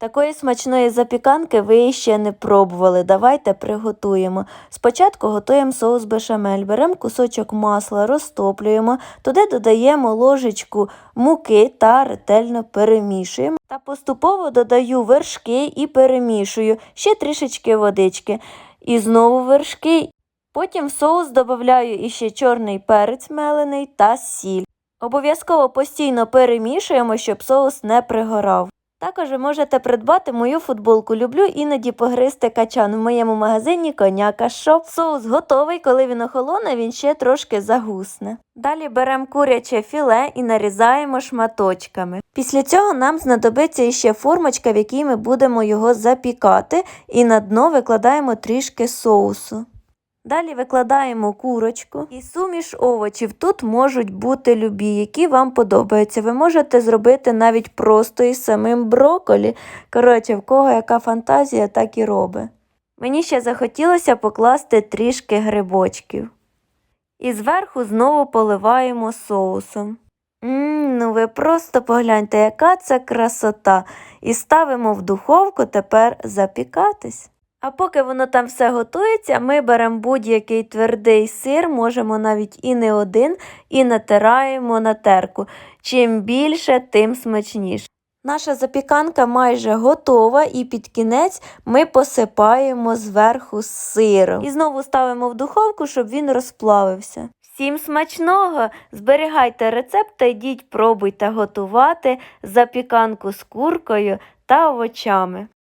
Такої смачної запіканки ви ще не пробували. Давайте приготуємо. Спочатку готуємо соус бешамель. Беремо кусочок масла, розтоплюємо, туди додаємо ложечку муки та ретельно перемішуємо. Та поступово додаю вершки і перемішую, ще трішечки водички. І знову вершки. Потім в соус додаю іще чорний перець мелений та сіль. Обов'язково постійно перемішуємо, щоб соус не пригорав. Також ви можете придбати мою футболку. Люблю іноді погризти качан в моєму магазині коняка Шоп. Соус готовий, коли він охолоне, він ще трошки загусне. Далі беремо куряче філе і нарізаємо шматочками. Після цього нам знадобиться іще формочка, в якій ми будемо його запікати, і на дно викладаємо трішки соусу. Далі викладаємо курочку і суміш овочів. Тут можуть бути любі, які вам подобаються. Ви можете зробити навіть просто із самим броколі. Коротше, в кого яка фантазія, так і робить. Мені ще захотілося покласти трішки грибочків. І зверху знову поливаємо соусом. Ммм, ну ви просто погляньте, яка це красота. І ставимо в духовку тепер запікатись. А поки воно там все готується, ми беремо будь-який твердий сир, можемо навіть і не один, і натираємо на терку. Чим більше, тим смачніше. Наша запіканка майже готова, і під кінець ми посипаємо зверху сиром. І знову ставимо в духовку, щоб він розплавився. Всім смачного! Зберігайте рецепт та йдіть пробуйте готувати запіканку з куркою та овочами.